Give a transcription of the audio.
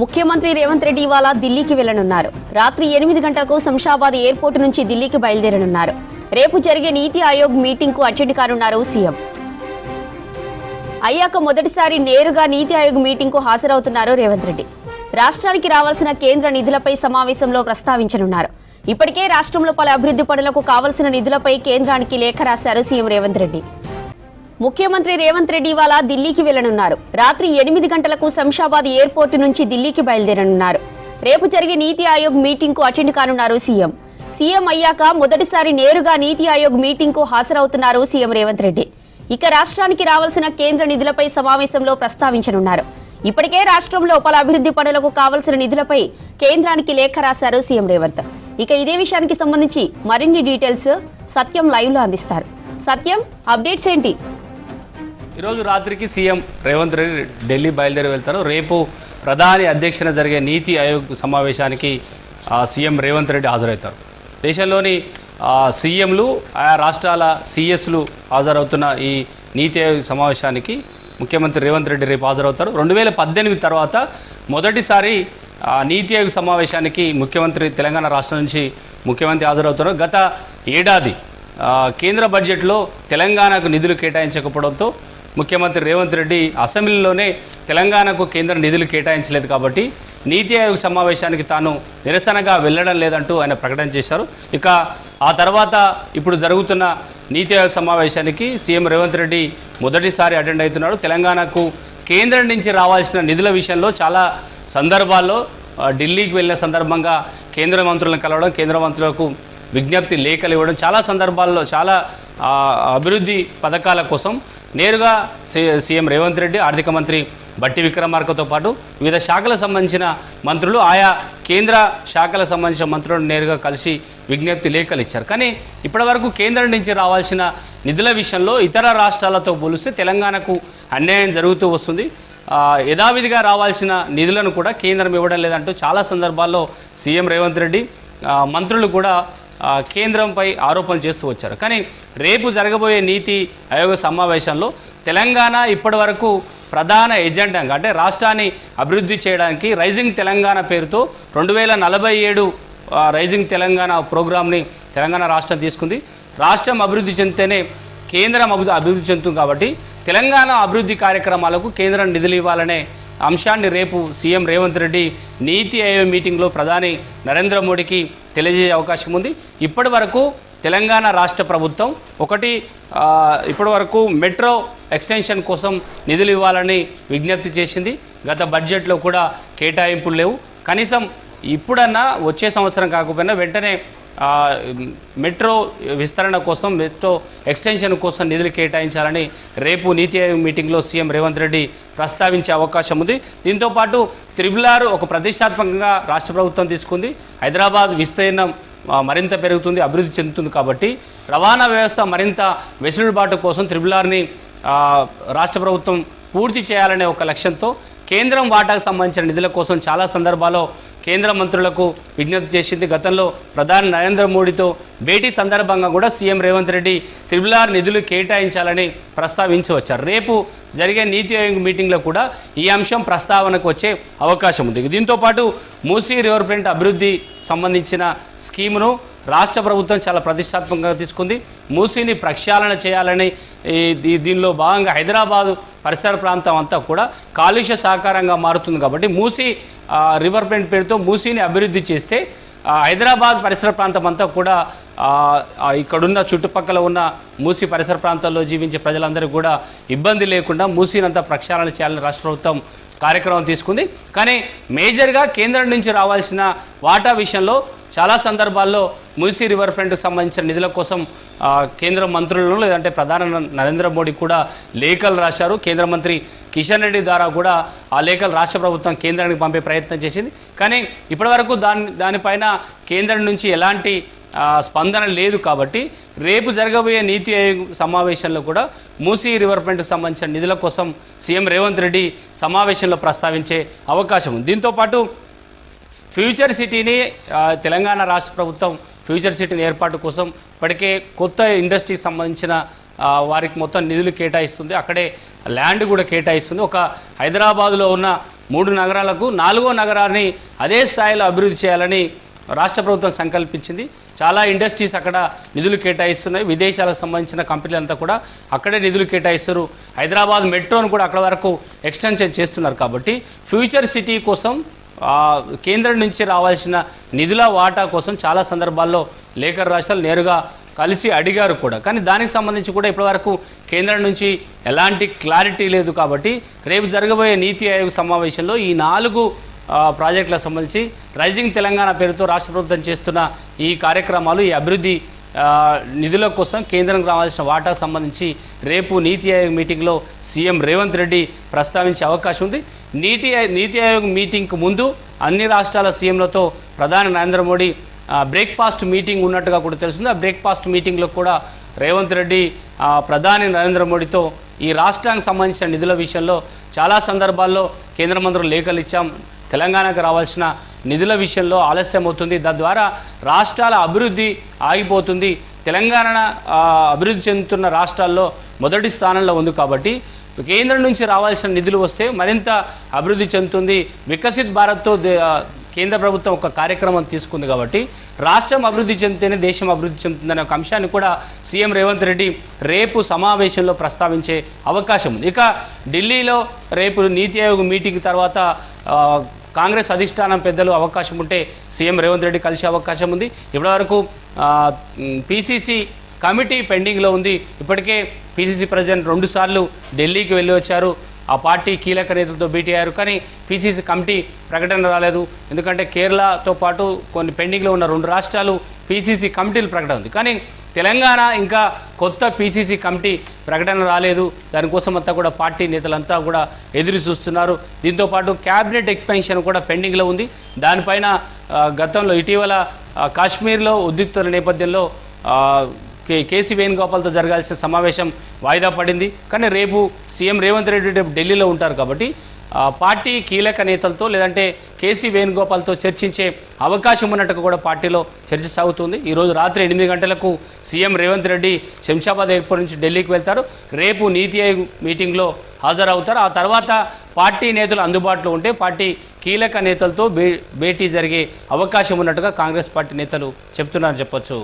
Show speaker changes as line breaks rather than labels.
ముఖ్యమంత్రి రేవంత్ రెడ్డి ఇవాళ ఢిల్లీకి వెళ్ళనున్నారు రాత్రి ఎనిమిది గంటలకు శంషాబాద్ ఎయిర్పోర్ట్ నుంచి ఢిల్లీకి బయలుదేరనున్నారు. రేపు జరిగే నీతి ఆయోగ్ మీటింగ్కు అటెండ్ కానున్నారు సీఎం. అయ్యాక మొదటిసారి నేరుగా నీతి ఆయోగ్ మీటింగ్కు హాజరవుతున్నారు రేవంత్ రెడ్డి. రాష్ట్రానికి రావాల్సిన కేంద్ర నిధులపై సమావేశంలో ప్రస్తావించనున్నారు. ఇప్పటికే రాష్ట్రంలో పలు అభివృద్ధి పనులకు కావలసిన నిధులపై కేంద్రానికి లేఖ రాశారు సీఎం రేవంత్ రెడ్డి. ముఖ్యమంత్రి రేవంత్ రెడ్డి ఇవాళ ఢిల్లీకి వెళ్ళనున్నారు. రాత్రి ఎనిమిది గంటలకు శంషాబాద్ ఎయిర్పోర్ట్ నుంచి ఢిల్లీకి బయలుదేరనున్నారు. రేపు జరిగే నీతి ఆయోగ్ మీటింగ్కు అటెండ్ కానున్నారు సీఎం. సీఎం అయ్యాక మొదటిసారి నేరుగా నీతి ఆయోగ్ మీటింగ్కు హాజరవుతున్నారు సీఎం రేవంత్ రెడ్డి. ఇక రాష్ట్రానికి రావాల్సిన కేంద్ర నిధులపై సమావేశంలో ప్రస్తావించనున్నారు. ఇప్పటికే రాష్ట్రంలో పలు అభివృద్ధి పనులకు కావలసిన నిధులపై కేంద్రానికి లేఖ రాశారు సీఎం రేవంత్. ఇక ఇదే విషయానికి సంబంధించి మరిన్ని డీటెయిల్స్ సత్యం లైవ్లో అందిస్తారు. సత్యం అప్డేట్స్ ఏంటి?
ఈరోజు రాత్రికి సీఎం రేవంత్ రెడ్డి ఢిల్లీ బయలుదేరి వెళ్తారు. రేపు ప్రధాని అధ్యక్షన జరిగే నీతి ఆయోగ్ సమావేశానికి సీఎం రేవంత్ రెడ్డి హాజరవుతారు. దేశంలోని సీఎంలు ఆయా రాష్ట్రాల సీఎస్లు హాజరవుతున్న ఈ నీతి ఆయోగ్ సమావేశానికి ముఖ్యమంత్రి రేవంత్ రెడ్డి రేపు హాజరవుతారు. రెండు వేల పద్దెనిమిది తర్వాత మొదటిసారి నీతి ఆయోగ్ సమావేశానికి ముఖ్యమంత్రి తెలంగాణ రాష్ట్రం నుంచి ముఖ్యమంత్రి హాజరవుతారు గత ఏడాది కేంద్ర బడ్జెట్లో తెలంగాణకు నిధులు కేటాయించకపోవడంతో ముఖ్యమంత్రి రేవంత్ రెడ్డి అసెంబ్లీలోనే తెలంగాణకు కేంద్ర నిధులు కేటాయించలేదు కాబట్టి నీతి ఆయోగ్ సమావేశానికి తాను నిరసనగా వెళ్ళడం లేదంటూ ఆయన ప్రకటన చేశారు. ఇక ఆ తర్వాత ఇప్పుడు జరుగుతున్న నీతి ఆయోగ్ సమావేశానికి సీఎం రేవంత్ రెడ్డి మొదటిసారి అటెండ్ అవుతున్నాడు. తెలంగాణకు కేంద్రం నుంచి రావాల్సిన నిధుల విషయంలో చాలా సందర్భాల్లో ఢిల్లీకి వెళ్ళిన సందర్భంగా కేంద్ర మంత్రులను కలవడం కేంద్ర మంత్రులకు విజ్ఞప్తి లేఖలు ఇవ్వడం చాలా సందర్భాల్లో చాలా అభివృద్ధి పథకాల కోసం నేరుగా సి సీఎం రేవంత్ రెడ్డి ఆర్థిక మంత్రి బట్టి విక్రమార్కతో పాటు వివిధ శాఖలకు సంబంధించిన మంత్రులు ఆయా కేంద్ర శాఖలకు సంబంధించిన మంత్రులను నేరుగా కలిసి విజ్ఞప్తి లేఖలు ఇచ్చారు. కానీ ఇప్పటివరకు కేంద్రం నుంచి రావాల్సిన నిధుల విషయంలో ఇతర రాష్ట్రాలతో పోలిస్తే తెలంగాణకు అన్యాయం జరుగుతూ వస్తుంది. యథావిధిగా రావాల్సిన నిధులను కూడా కేంద్రం ఇవ్వడం లేదంటూ చాలా సందర్భాల్లో సీఎం రేవంత్ రెడ్డి మంత్రులు కూడా కేంద్రంపై ఆరోపణలు చేస్తూ వచ్చారు. కానీ రేపు జరగబోయే నీతి ఆయోగ సమావేశంలో తెలంగాణ ఇప్పటివరకు ప్రధాన ఎజెండాగా అంటే రాష్ట్రాన్ని అభివృద్ధి చేయడానికి రైజింగ్ తెలంగాణ పేరుతో రెండు వేల నలభై ఏడు రైజింగ్ తెలంగాణ ప్రోగ్రామ్ని తెలంగాణ రాష్ట్రం తీసుకుంది. రాష్ట్రం అభివృద్ధి చెందితేనే కేంద్రం అభివృద్ధి అభివృద్ధి చెందుతుంది కాబట్టి తెలంగాణ అభివృద్ధి కార్యక్రమాలకు కేంద్రం నిధులు ఇవ్వాలనే అంశాన్ని రేపు సీఎం రేవంత్ రెడ్డి నీతి ఆయోగ్ మీటింగ్లో ప్రధాని నరేంద్ర మోడీకి తెలియజేసే అవకాశం ఉంది. ఇప్పటి వరకు తెలంగాణ రాష్ట్ర ప్రభుత్వం ఒకటి ఇప్పటి వరకు మెట్రో ఎక్స్టెన్షన్ కోసం నిధులు ఇవ్వాలని విజ్ఞప్తి చేసింది. గత బడ్జెట్లో కూడా కేటాయింపులు లేవు. కనీసం ఇప్పుడన్నా వచ్చే సంవత్సరం కాకపోయినా వెంటనే మెట్రో విస్తరణ కోసం మెట్రో ఎక్స్టెన్షన్ కోసం నిధులు కేటాయించాలని రేపు నీతి ఆయోగ్ మీటింగ్లో సీఎం రేవంత్ రెడ్డి ప్రస్తావించే అవకాశం ఉంది. దీంతో పాటు ఆర్ ఒక ప్రతిష్టాత్మకంగా రాష్ట్ర ప్రభుత్వం తీసుకుంది. హైదరాబాద్ విస్తీర్ణం మరింత పెరుగుతుంది అభివృద్ధి చెందుతుంది కాబట్టి రవాణా వ్యవస్థ మరింత వెసులుబాటు కోసం త్రిబుల్ ఆర్ని రాష్ట్ర ప్రభుత్వం పూర్తి చేయాలనే ఒక లక్ష్యంతో కేంద్రం వాటాకు సంబంధించిన నిధుల కోసం చాలా సందర్భాల్లో కేంద్ర మంత్రులకు విజ్ఞప్తి చేసింది. గతంలో ప్రధాని నరేంద్ర మోడీతో భేటీ సందర్భంగా కూడా సీఎం రేవంత్ రెడ్డి త్రిబులార్ నిధులు కేటాయించాలని ప్రస్తావించి వచ్చారు. రేపు జరిగే నీతి ఆయోగ్ మీటింగ్లో కూడా ఈ అంశం ప్రస్తావనకు వచ్చే అవకాశం ఉంది. దీంతో పాటు మూసీ రివర్ ఫ్రంట్ అభివృద్ధి సంబంధించిన స్కీమును రాష్ట్ర ప్రభుత్వం చాలా ప్రతిష్టాత్మకంగా తీసుకుంది. మూసీని ప్రక్షాళన చేయాలని ఈ దీనిలో భాగంగా హైదరాబాదు పరిసర ప్రాంతం అంతా కూడా కాలుష్య సహకారంగా మారుతుంది కాబట్టి మూసీ రివర్ ఫ్రంట్ పేరుతో మూసీని అభివృద్ధి చేస్తే హైదరాబాద్ పరిసర ప్రాంతం అంతా కూడా ఇక్కడున్న చుట్టుపక్కల ఉన్న మూసీ పరిసర ప్రాంతాల్లో జీవించే ప్రజలందరికీ కూడా ఇబ్బంది లేకుండా మూసీనంతా ప్రక్షాళన చేయాలని రాష్ట్ర ప్రభుత్వం కార్యక్రమం తీసుకుంది. కానీ మేజర్గా కేంద్రం నుంచి రావాల్సిన వాటా విషయంలో చాలా సందర్భాల్లో మూసీ రివర్ ఫ్రంట్కి సంబంధించిన నిధుల కోసం కేంద్ర మంత్రులను లేదంటే ప్రధాన నరేంద్ర మోడీ కూడా లేఖలు రాశారు. కేంద్ర మంత్రి కిషన్ రెడ్డి ద్వారా కూడా ఆ లేఖలు రాష్ట్ర ప్రభుత్వం కేంద్రానికి పంపే ప్రయత్నం చేసింది. కానీ ఇప్పటివరకు దాని దానిపైన కేంద్రం నుంచి ఎలాంటి స్పందన లేదు కాబట్టి రేపు జరగబోయే నీతి ఆయోగ్ సమావేశంలో కూడా మూసీ రివర్ ఫ్రంట్కి సంబంధించిన నిధుల కోసం సీఎం రేవంత్ రెడ్డి సమావేశంలో ప్రస్తావించే అవకాశం ఉంది. దీంతోపాటు ఫ్యూచర్ సిటీని తెలంగాణ రాష్ట్ర ప్రభుత్వం ఫ్యూచర్ సిటీని ఏర్పాటు కోసం ఇప్పటికే కొత్త ఇండస్ట్రీకి సంబంధించిన వారికి మొత్తం నిధులు కేటాయిస్తుంది. అక్కడే ల్యాండ్ కూడా కేటాయిస్తుంది. ఒక హైదరాబాదులో ఉన్న మూడు నగరాలకు నాలుగో నగరాన్ని అదే స్థాయిలో అభివృద్ధి చేయాలని రాష్ట్ర ప్రభుత్వం సంకల్పించింది. చాలా ఇండస్ట్రీస్ అక్కడ నిధులు కేటాయిస్తున్నాయి. విదేశాలకు సంబంధించిన కంపెనీలంతా కూడా అక్కడే నిధులు కేటాయిస్తారు. హైదరాబాద్ మెట్రోను కూడా అక్కడ వరకు ఎక్స్టెన్షన్ చేస్తున్నారు కాబట్టి ఫ్యూచర్ సిటీ కోసం కేంద్రం నుంచి రావాల్సిన నిధుల వాటా కోసం చాలా సందర్భాల్లో లేఖర్ రాష్ట్రాలు నేరుగా కలిసి అడిగారు కూడా. కానీ దానికి సంబంధించి కూడా ఇప్పటివరకు కేంద్రం నుంచి ఎలాంటి క్లారిటీ లేదు కాబట్టి రేపు జరగబోయే నీతి ఆయోగ్ సమావేశంలో ఈ నాలుగు ప్రాజెక్టులకు సంబంధించి రైజింగ్ తెలంగాణ పేరుతో రాష్ట్ర ప్రభుత్వం చేస్తున్న ఈ కార్యక్రమాలు ఈ అభివృద్ధి నిధుల కోసం కేంద్రం రావాల్సిన వాటాకు సంబంధించి రేపు నీతి ఆయోగ్ మీటింగ్లో సీఎం రేవంత్ రెడ్డి ప్రస్తావించే అవకాశం ఉంది. నీటి నీతి ఆయోగ్ మీటింగ్కు ముందు అన్ని రాష్ట్రాల సీఎంలతో ప్రధాని నరేంద్ర మోడీ బ్రేక్ఫాస్ట్ మీటింగ్ ఉన్నట్టుగా కూడా తెలుస్తుంది. ఆ బ్రేక్ఫాస్ట్ మీటింగ్లో కూడా రేవంత్ రెడ్డి ప్రధాని నరేంద్ర మోడీతో ఈ రాష్ట్రానికి సంబంధించిన నిధుల విషయంలో చాలా సందర్భాల్లో కేంద్ర మంత్రులు లేఖలు ఇచ్చాం. తెలంగాణకు రావాల్సిన నిధుల విషయంలో ఆలస్యం అవుతుంది. తద్వారా రాష్ట్రాల అభివృద్ధి ఆగిపోతుంది. తెలంగాణ అభివృద్ధి చెందుతున్న రాష్ట్రాల్లో మొదటి స్థానంలో ఉంది కాబట్టి కేంద్రం నుంచి రావాల్సిన నిధులు వస్తే మరింత అభివృద్ధి చెందుతుంది. వికసిత్ భారత్తో దే- కేంద్ర ప్రభుత్వం ఒక కార్యక్రమం తీసుకుంది కాబట్టి రాష్ట్రం అభివృద్ధి చెందితేనే దేశం అభివృద్ధి చెందుతుందనే ఒక అంశాన్ని కూడా సీఎం రేవంత్ రెడ్డి రేపు సమావేశంలో ప్రస్తావించే అవకాశం ఉంది. ఇక ఢిల్లీలో రేపు నీతి ఆయోగ్ మీటింగ్ తర్వాత కాంగ్రెస్ అధిష్టానం పెద్దలు అవకాశం ఉంటే సీఎం రేవంత్ రెడ్డి కలిసే అవకాశం ఉంది. ఇప్పటివరకు పీసీసీ కమిటీ పెండింగ్లో ఉంది. ఇప్పటికే పీసీసీ ప్రెసిడెంట్ రెండుసార్లు ఢిల్లీకి వెళ్ళి వచ్చారు. ఆ పార్టీ కీలక నేతలతో భేటీ అయ్యారు. కానీ పీసీసీ కమిటీ ప్రకటన రాలేదు. ఎందుకంటే కేరళతో పాటు కొన్ని పెండింగ్లో ఉన్న రెండు రాష్ట్రాలు పీసీసీ కమిటీలు ప్రకటన ఉంది. కానీ తెలంగాణ ఇంకా కొత్త పీసీసీ కమిటీ ప్రకటన రాలేదు. దానికోసం అంతా కూడా పార్టీ నేతలంతా కూడా ఎదురు చూస్తున్నారు. దీంతో పాటు క్యాబినెట్ ఎక్స్పెన్షన్ కూడా పెండింగ్లో ఉంది. దానిపైన గతంలో ఇటీవల కాశ్మీర్లో ఉద్రిక్తుల నేపథ్యంలో కే కేసీ వేణుగోపాల్తో జరగాల్సిన సమావేశం వాయిదా పడింది. కానీ రేపు సీఎం రేవంత్ రెడ్డి రేపు ఢిల్లీలో ఉంటారు కాబట్టి పార్టీ కీలక నేతలతో లేదంటే కేసీ వేణుగోపాల్తో చర్చించే అవకాశం ఉన్నట్టుగా కూడా పార్టీలో చర్చ సాగుతుంది. ఈరోజు రాత్రి ఎనిమిది గంటలకు సీఎం రేవంత్ రెడ్డి శంషాబాద్ ఎయిర్పోర్ట్ నుంచి ఢిల్లీకి వెళ్తారు. రేపు నీతి ఆయోగ్ మీటింగ్లో హాజరవుతారు. ఆ తర్వాత పార్టీ నేతలు అందుబాటులో ఉంటే పార్టీ కీలక నేతలతో భే భేటీ జరిగే అవకాశం ఉన్నట్టుగా కాంగ్రెస్ పార్టీ నేతలు చెప్తున్నారని చెప్పొచ్చు.